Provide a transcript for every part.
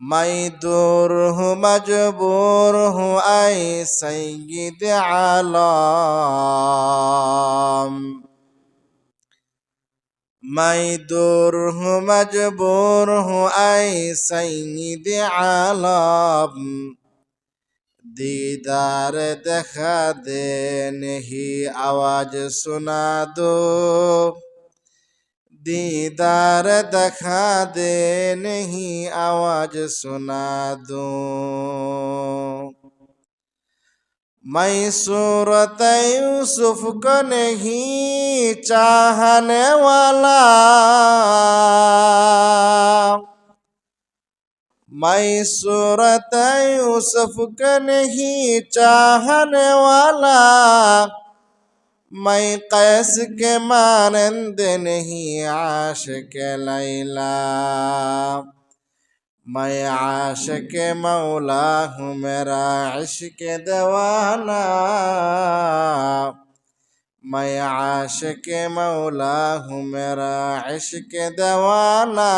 মাই দূর হু Majboor who I সঈদ আল মাই দূর হু Majboor who I সৈগিদ আল দিদার দেখা দে আওয়াজ শোনা দো। दीदार दिखा दे नहीं आवाज़ सुना दो। मैं सूरत यूसुफ को नहीं चाहने वाला। मैं सूरत यूसुफ को नहीं चाहने वाला। میں قیس کے مانند نہیں عاشق لیلا میں عاشق مولا ہوں میرا عشق دیوانہ میں عاشق مولا ہوں میرا عشق دیوانہ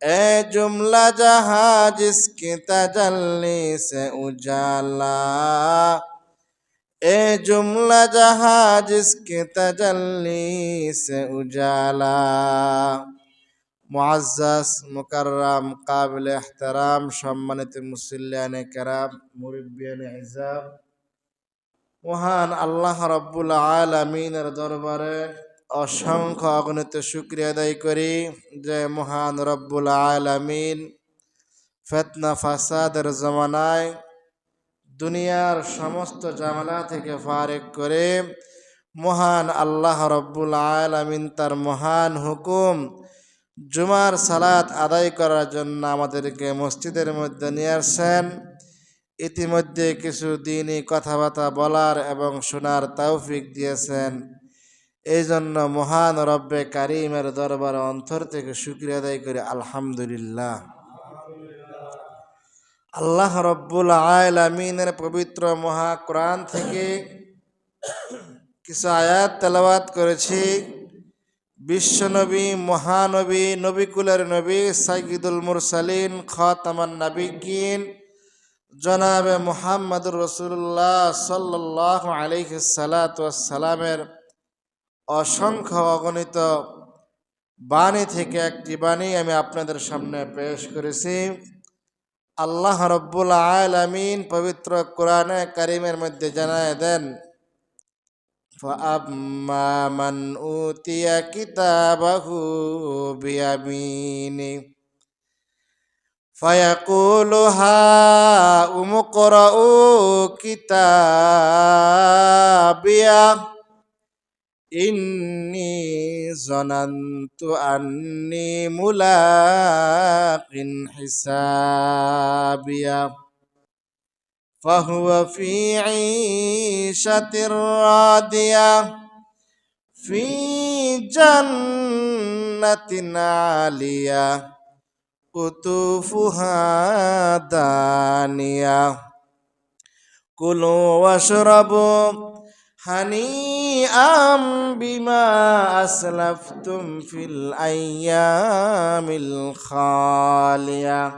اے جملہ جہاں جس کی تجلی سے اجالا ए जुमला जहाँ जिसके तजल्ली से उजाला মুআজ্জাজ মুকাররাম কাবিল এহতারাম সম্মানিত মুসল্লিয়ানে কেরাম মুরব্বিয়ানে হিজাব মহান আল্লাহ রব্বুল আলমিনের দরবারে অসংখ্য অগণিত শুক্রিয়া আদায় করি যে মহান রব্বুল আলমিন ফেতনা ফাসাদের জমানায় দুনিয়ার সমস্ত জামালা থেকে ফারেক করে মহান আল্লাহ রব্বুল আলমিন তার মহান হুকুম জুমার সালাত আদায় করার জন্য আমাদেরকে মসজিদের মধ্যে নিয়ে আসছেন। ইতিমধ্যে কিছু দিনই কথাবার্তা বলার এবং শোনার তৌফিক দিয়েছেন। এই জন্য মহান রব্বে কারিমের দরবার অন্তর থেকে শুক্রিয়া আদায় করে। আলহামদুলিল্লাহ। আল্লাহ রব্বুল আমিনের পবিত্র মহা কোরআন থেকে কিছু আয়াত তেলাওয়াত করেছি। বিশ্বনবী, মহানবী, নবিকুলের নবী সাইকিদুল মুরসালিন, খতামান নাবিকিন জনাবে মোহাম্মদুর রসুল্লাহ সাল্লাহ আলিহ সালাতামের অসংখ্য অগণিত বাণী থেকে একটি বাণী আমি আপনাদের সামনে পেশ করেছি। আল্লাহ রব্বুল আলমিন পবিত্র কোরআনে করিমের মধ্যে জানায় দেন فأما من أوتي كتابه بيمينه فيقول هاؤم اقرءوا كتابيه إني ظننت أني ملاق حسابيه فهو في عيشة راضية في جنة عالية قطوفها دانية كلوا واشربوا هنيئا بما أسلفتم في الأيام الخالية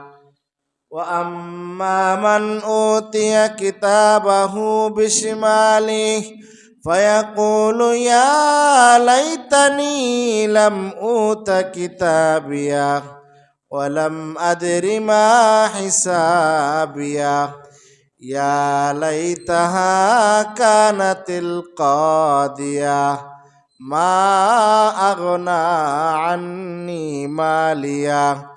وأما من أوتي كتابه بشماله فيقول يا ليتني لم أوت كتابيه ولم أدر ما حسابيه يا ليتها كانت القاضية ما أغنى عني مالية.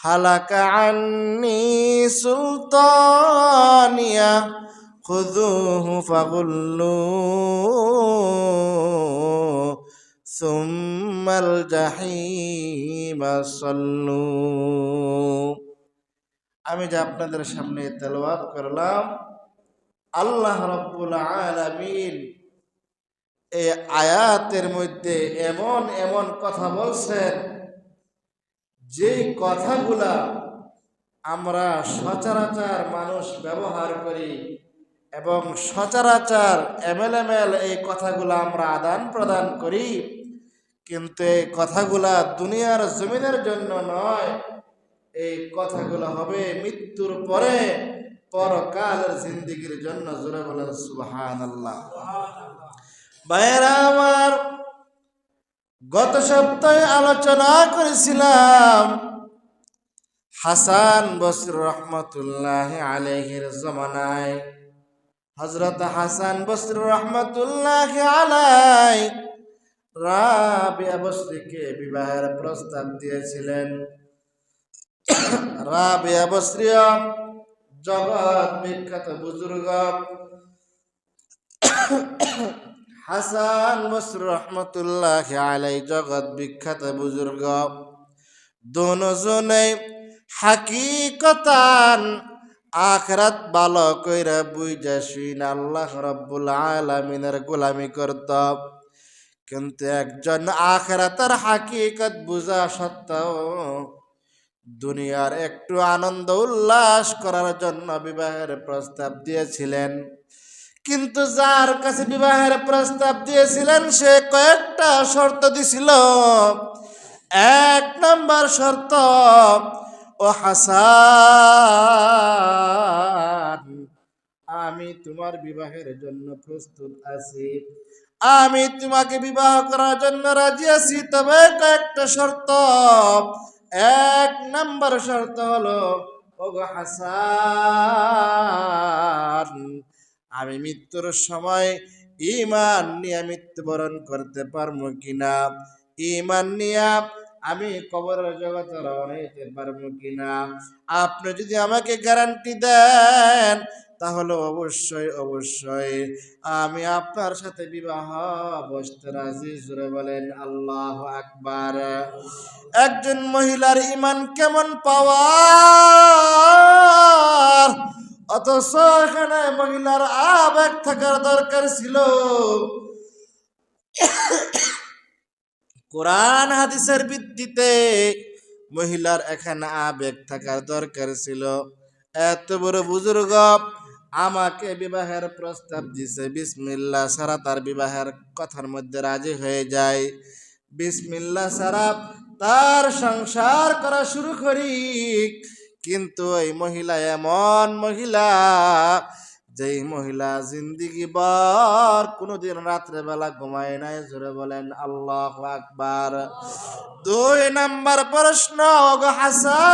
هلك عني سلطانية خذوه فغلوه. ثم الجحيم صلوا আমি যে আপনাদের সামনে তেলওয়াত করলাম, আল্লাহ রব্বুল আলামিন এই আয়াতের মধ্যে এমন এমন কথা বলছেন যে কথাগুলা আমরা সচরাচর মানুষ ব্যবহার করি এবং সচরাচর এমএলএমএল এই কথাগুলো আমরা আদান প্রদান করি, কিন্তু এই কথাগুলা দুনিয়ার জমিনের জন্য নয়। এই কথাগুলো হবে মৃত্যুর পরে পরকালের জিন্দিগির জন্য জোরে বলেন সুবহান আল্লাহ ভাইয়েরা, আমার গত সপ্তাহে আলোচনা করেছিলাম হাসান বসর রহমতুল্লাহ আলহের জমানায়। হজরত হাসান বসর রহমতুল্লাহ আলাই রাবিয়া বসরিকে বিবাহের প্রস্তাব দিয়েছিলেন। রাবিয়া বসরিয়া জগৎ বিখ্যাত বুজুর্গ হাসান বসর রহমতুল্লাহ আলাই জগৎ বিখ্যাত বুজুর্গ। দোনজনে হাকিকতান আখরাত ভালো কইরা বুঝা শুইন আল্লাহ রব্বুল আলামিনের গোলামি করত। কিন্তু একজন আখরাতের হাকিকত বুঝা সত্ত্বেও দুনিয়ার একটু আনন্দ উল্লাস করার জন্য বিবাহের প্রস্তাব দিয়েছিলেন। কিন্তু যার কাছে বিবাহের প্রস্তাব দিয়েছিলেন, সে কয়েকটা শর্ত দিছিল। এক নম্বর শর্ত, ও হাসান, আমি তোমার বিবাহের জন্য প্রস্তুত আছি। আমি তোমাকে বিবাহ করার জন্য রাজি আছি। তবে কয়েকটা শর্ত এক নম্বর শর্ত হলো ও গো হাসান, আমি মৃত্যুর সময় ইমান নিয়ে মৃত্যুবরণ করতে পারব কিনা? ইমান নিয়া আমি কবরের জগতে রওনা হইতে পারব কিনা? আপনি যদি আমাকে গ্যারান্টি দেন তাহলে অবশ্যই অবশ্যই। আমি আপনার সাথে বিবাহ বসতে রাজি। জুড়ে বলেন, আল্লাহ আকবার। একজন মহিলার ইমান কেমন পাওয়ার? অথচ এখানে মহিলার আবেগ থাকার দরকার ছিল। কোরআন হাদিসের ভিত্তিতে মহিলার এখানে আবেগ থাকার দরকার ছিল। এত বড় বুজুর্গ আমাকে বিবাহের প্রস্তাব দিছে। বিসমিল্লা সারা তার বিবাহের কথার মধ্যে রাজি হয়ে যায়। বিসমিল্লা সারা তার সংসার করা শুরু করি। কিন্তু এই মহিলা এমন মহিলা, যেই মহিলা জিন্দিগি বর কোনোদিন রাত্রে বেলা ঘুমায় নাই। জোরে বলেন, আল্লাহ আকবার। দুই নাম্বার প্রশ্ন হাসান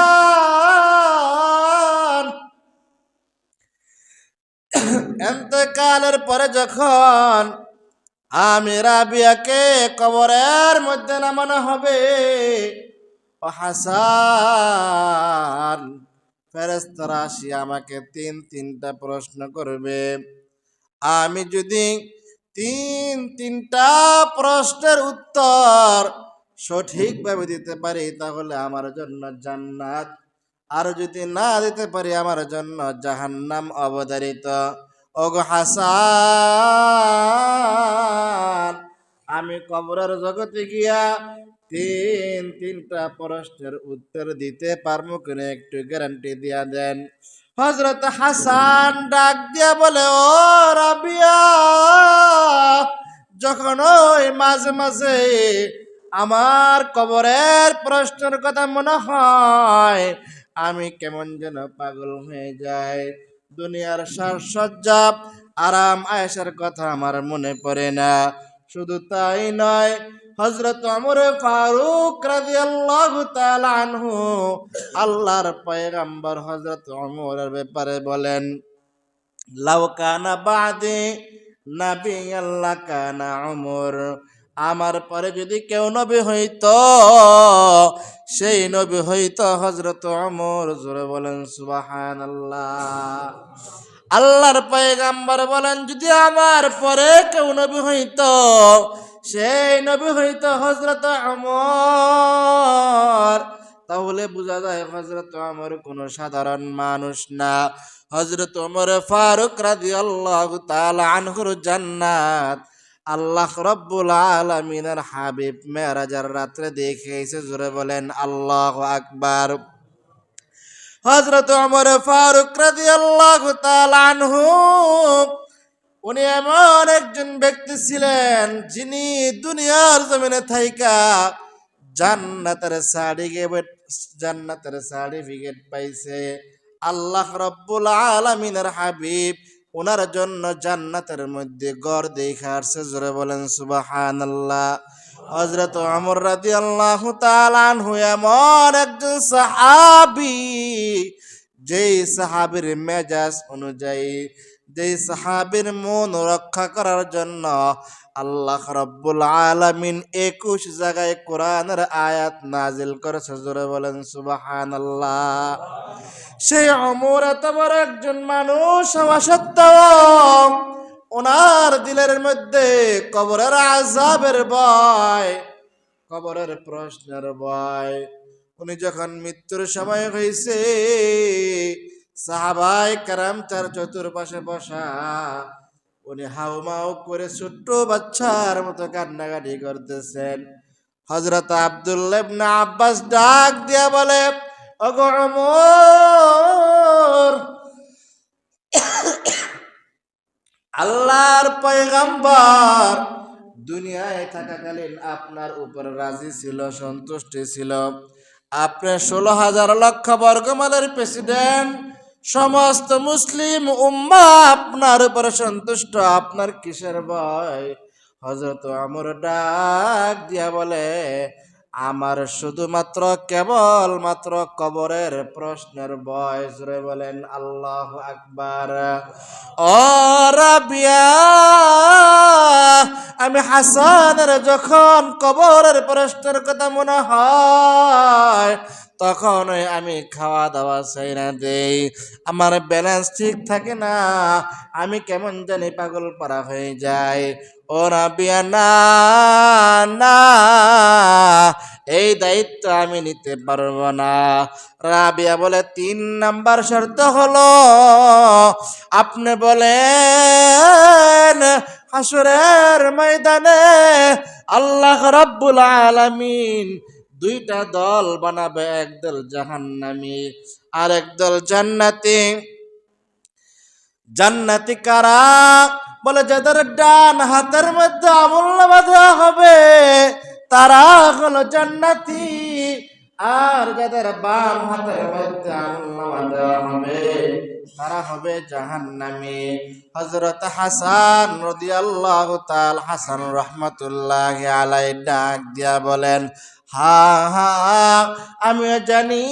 এতেকালের পরে যখন আমি রাবিয়াকে কবরের মধ্যে নামানো হবে, ও হাসান ফেরেস্তারা আসি আমাকে তিন তিনটা প্রশ্ন করবে। আমি যদি তিন তিনটা প্রশ্নের উত্তর সঠিকভাবে দিতে পারি, তাহলে আমার জন্য জান্নাত। আর যদি না দিতে পারি আমার জন্য জাহান্নাম অবতারিত আমি কবরের জগতে গিয়া তিন, তিনটা প্রশ্নের উত্তর দিতে পারব কিনা একটু গ্যারান্টি দিয়া দেন। হজরত হাসান ডাক দিয়া বলে, ও রাবিয়া, যখন ওই মাঝে মাঝে আমার কবরের প্রশ্নের কথা মনে হয়, আমি কেমন যেন পাগল হয়ে যাই। দুনিয়ার সাজসজ্জা, আরাম, আয়েশার কথা আমার মনে পড়ে না। শুধু তাই নয় হজরত আমর ফারুক রাদিয়াল্লাহু তাআলা আনহু আল্লাহর পয়গম্বর হজরত ওমরের ব্যাপারে বলেন, লাউ কানা বাদে নবী আল্লাহ কানা ওমর। আমার পরে যদি কেউ নবী হইত, সেই নবী হইতো হজরত ওমর। জোরে বলেন, সুবহানাল্লাহ। আল্লাহর পয়গাম্বর বলেন, যদি আমার পরে কেউ নবী হইতো, সেই নবী হইত হজরত আমর তাহলে বোঝা যায় হজরত আমর কোনো সাধারণ মানুষ না। হজরত ওমর ফারুক রাজি আল্লাহ আনহুর জান্নাত। আল্লাহ রব্বুল আলমিনের হাবিব মেরাজার রাত্রে দেখে এসে জোরে বলেন, আল্লাহ আকবার। হজরত ওমর ফারুক রাজি আল্লাহ আনহু, উনি এমন একজন ব্যক্তি ছিলেন যিনি দুনিয়ার জমিনে থাইকা জান্নাতের সার্টিফিকেট জান্নাতের সার্টিফিকেট পাইছে। আল্লাহ রব্বুল আলামিনের হাবিব ওনার জন্য জান্নাতের মধ্যে গড় দেখা আসছে। জোরে বলেন, সুবহানাল্লাহ। হযরত ওমর রাদিয়াল্লাহু তাআলা আনহু এমন একজন সাহাবি, যেই সাহাবির মেজাজ অনুযায়ী যেই সাহাবীর মন রক্ষা করার জন্য আল্লাহ রব্বুল আলামিন একুশ জায়গায় কোরআনের আয়াত নাজিল করেছে। জোরে বলেন সুবাহান আল্লাহ সেই অমর এত বড় একজন মানুষ হওয়া সত্ত্বেও ওনার দিলের মধ্যে কবরের আজাবের ভয়, কবরের প্রশ্নের ভয়। উনি যখন মৃত্যুর সময় হয়েছে সাহাবাই কারাম তার চতুর্পাশে বসা। উনি হাউমাউ করে ছোট্ট বাচ্চার মতো কান্নাকাটি করতেছেন। হজরত আব্দুল্লাহ ইবনে আব্বাস ডাক দিয়া বলে আল্লাহর পয়গাম্বর, দুনিয়ায় থাকাকালীন আপনার উপর রাজি ছিল, সন্তুষ্টি ছিল। আপনি ষোলো হাজার লক্ষ বর্গমালের প্রেসিডেন্ট সমস্ত মুসলিম উম্মা আপনার উপর সন্তুষ্ট। আপনার কিসের ভয়? হজরত আমর ডাক দিয়া বলে, আমার শুধুমাত্র কেবল মাত্র কবরের প্রশ্নের বয়স রে বলেন, আল্লাহ আকবার। রাবিয়া, আমি হাসানের যখন কবরের প্রশ্নের কথা মনে হয় তখন আমি খাওয়া দাওয়া চাই না দেই। আমার ব্যালেন্স ঠিক থাকে না, আমি কেমন জানি পাগল পারা হয়ে যায় ও রাবিয়া না না, এই দায়িত্ব আমি নিতে পারব না। রাবিয়া বলে, তিন নাম্বার শর্ত হলো, আপনি বলেন হাসুরের ময়দানে আল্লাহ রাব্বুল আলামিন দুইটা দল বানাবে একদল জাহান্নামী আর একদল জান্নাতি। জান্নাতি কারা? বলে, যাদের ডান হাতের মধ্যে আমল হবে, তারা হলো জান্নাতি। আর যাদের বাম হাতের মধ্যে আমল হবে, তারা হবে জাহান্নামী। হজরত হাসান রাদিয়াল্লাহু তাআল হাসান রহমাতুল্লাহ আলাই ডাক দিয়া বলেন হা হা আমিও জানি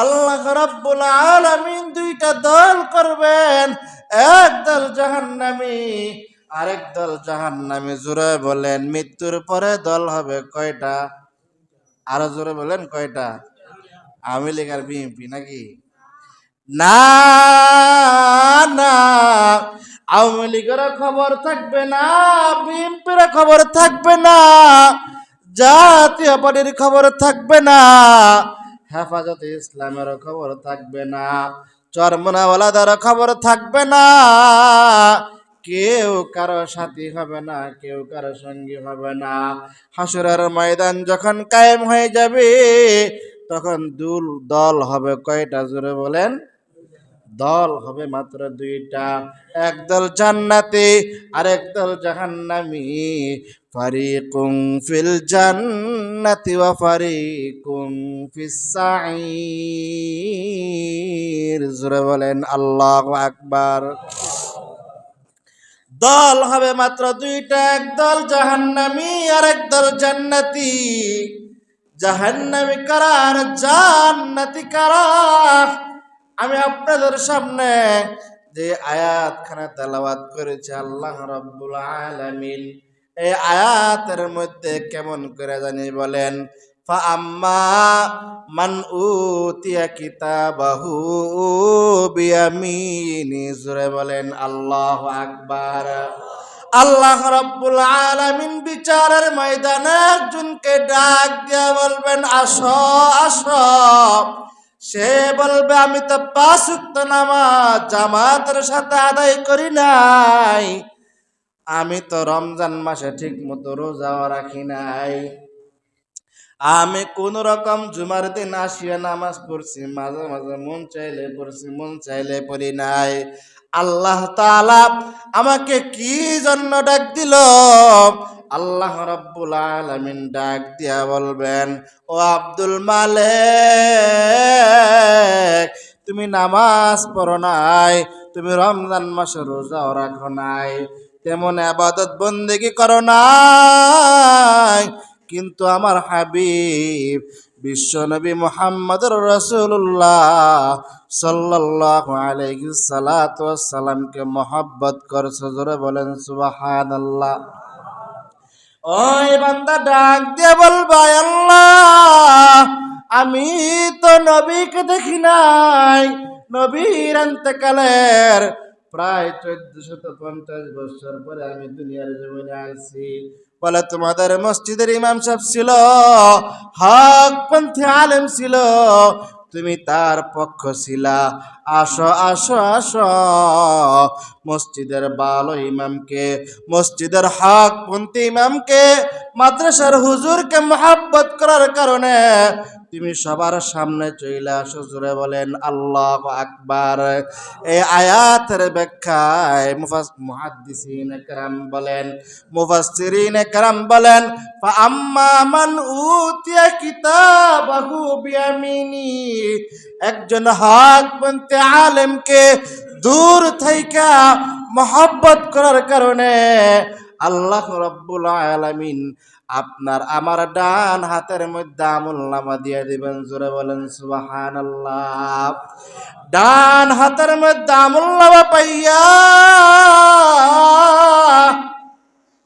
আল্লাহ রাব্বুল আলামিন দুইটা দল করবেন। এক দল জাহান্নামী, আরেক দল জাহান্নামী। জোরে বলেন, মৃত্যুর পরে দল হবে কয়টা? আরও জোরে বলেন, কয়টা? আওয়ামী লীগ আর নাকি? না না, আওয়ামী লীগের খবর থাকবে না বিএনপির খবর থাকবে না। জাতীয় পার্টির খবর থাকবে না, হেফাজতে ইসলামের খবর থাকবে না, চরমনাওয়ালাদার খবর থাকবে না। কেউ কারও সাথী হবে না, কেউ কারও সঙ্গী হবে না। হাসুরের ময়দান যখন কায়েম হয়ে যাবে, তখন দুল দল হবে কয়টা? জোরে বলেন। দল হবে মাত্র দুইটা। একদল জান্নাতি আর একদল জাহান্নামী। ফারিকুম ফিল জান্নাতি ওয়া ফারিকুম ফিস সাঈর বলেন, আল্লাহু আকবার। দল হবে মাত্র দুইটা একদল জাহান্নামী আর একদল জান্নাতি। জাহান্নামী কারা আর জান্নাতি কারা? আমি আপনাদের সামনে যে আয়াত খানা তেলাওয়াত করেছে, আল্লাহ রব্বুল আলামিন, এই আয়াতের মধ্যে কেমন করে জানি বলেন বলেন, আল্লাহু আকবার। আল্লাহ রাব্বুল আলামিন বিচারের ময়দানে একজনকে ডাক দিয়া বলবেন, আসো আসো। সে বলবে, আমি তো পাঁচ নামাজ জামাতের সাথে আদায় করি নাই। আমি তো রমজান মাসে ঠিক মতো রোজাও রাখি নাই। আমি কোন রকম জুমার দিন আসিয়া নামাজ পড়ছি, মাঝে মাঝে মন চাইলে পড়ছি, মন চাইলে পড়ি নাই। আল্লাহ তাআলা আমাকে কি জন্য ডাক দিল? আল্লাহ রব্বুল আলামিন ডাক দিয়া বলবেন, ও আব্দুল মালিক, তুমি নামাজ পড়ো নাই, তুমি রমজান মাসে রোজাও রাখো নাই, তেমন আবাদত বন্দেগি করো নাই, কিন্তু আমার হাবিব বিশ্বনবী মোহাম্মদুর রসুল্লাহ সাল্লাহ সালাতু সালামকে মহব্বত করছ, জোরে বলেন সুবহানাল্লাহ। ওই বান্দা, ডাক দিয়ে বলবা আল্লাহ, আমি তো নবীকে দেখি নাই। নবীর অন্তকালের প্রায় চোদ্দশত পঞ্চাশ বছর পরে আমি দুনিয়ার জমিনে আসছি বলে, তোমাদের মসজিদের ইমাম সাহেব ছিল হকপন্থী আলেম ছিল, তুমি তার পক্ষ ছিলা। আসো আসো আসো, মসজিদের বালো ইমামকে, মসজিদের হক পন্থী ইমামকে, মাদ্রাসার হুজুরকে মহাব্বত করার কারণে তুমি সবার সামনে চলে আসো জুড়ে বলেন, আল্লাহ আকবার। এই আয়াতের ব্যাখ্যায় মুফাস, মুহাদ্দিসিন একরাম বলেন, মুফাসসিরিন একরাম বলেন আম্মা মান উতিয়া কিতাবাহু বিয়ামিনি। একজন হক বনতে আলেমকে দূর থাইকা মহব্বত করার কারণে আল্লাহ রব্বুল আলামিন আপনার আমার ডান হাতের মধ্যে আমল নামা দিয়ে দিবেন, জোরে বলেন সুবাহান ডান হাতের মধ্যে আমল নামা পাইয়া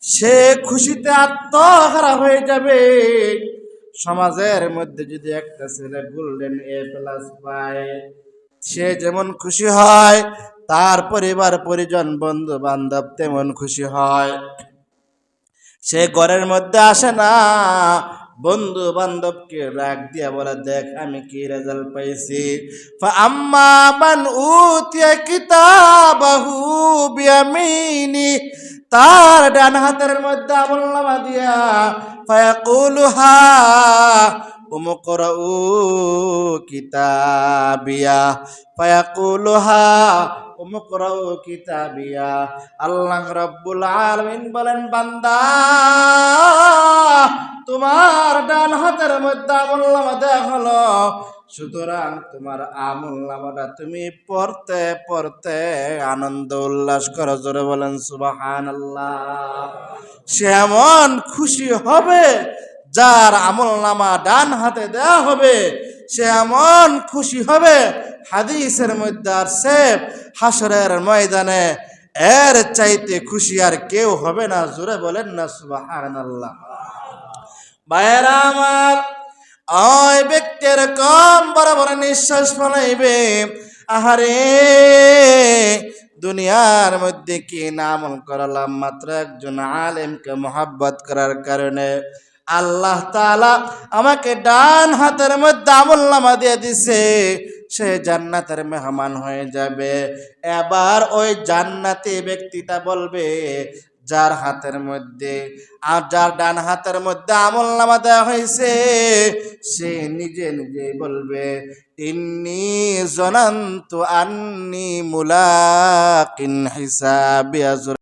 সে খুশিতে আত্মহারা হয়ে যাবে। সমাজের মধ্যে যদি একটা ছেলে গোল্ডেন এ প্লাস পায়, সে যেমন খুশি হয়, তার পরিবার, পরিজন বন্ধু বান্ধব তেমন খুশি হয়। সে ঘরের মধ্যে আসে না। বন্ধু বান্ধবকে রাগ দিয়া বলে, দেখ, আমি কি রেজাল্ট পাইছি? আম্মা মান উতিয়া কিতাবাহু বিয়ামিনি। তার ডান হাতের মধ্যে আমল নামা দিয়া ফায়াকুলু হা উমকরাউ কিতাবিয়া। ফায়াকুলু হা আল্লাহ রাব্বুল আলামিন বলেন, বান্দা, তোমার ডান হাতের মধ্যে আমল নামা দেয়া হলো। সুতরাং তোমার আমল নামাটা তুমি পড়তে পড়তে আনন্দ উল্লাস করো। জোরে বলেন সুবাহান সে এমন খুশি হবে যার আমল নামা ডান হাতে দেয়া হবে। সে এমন খুশি হবে, হাদিসের মধ্যে আর সে হাসরের ময়দানে, এর চাইতে খুশি আর কেউ হবে না। জোরে বলেন না সুবাহান আল্লাহ আমার, ওই ব্যক্তির কম বড় বড় নিঃশ্বাস ফলাইবে। আহারে, দুনিয়ার মধ্যে কি নাম করলাম? মাত্র একজন আলেমকে মোহাব্বত করার কারণে আল্লাহ তাআলা আমাকে ডান হাতের মধ্যে আমল নামা দিয়ে দিছে, সে জান্নাতের মেহমান হয়ে যাবে। এবার ওই জান্নাতি ব্যক্তিটা বলবে, যার হাতের মধ্যে আর যার ডান হাতের মধ্যে আমল নামা দেওয়া হয়েছে, সে নিজে নিজে বলবে, ইন্নি জনান্তু আন্নি মুলাকিন হিসাবিয়া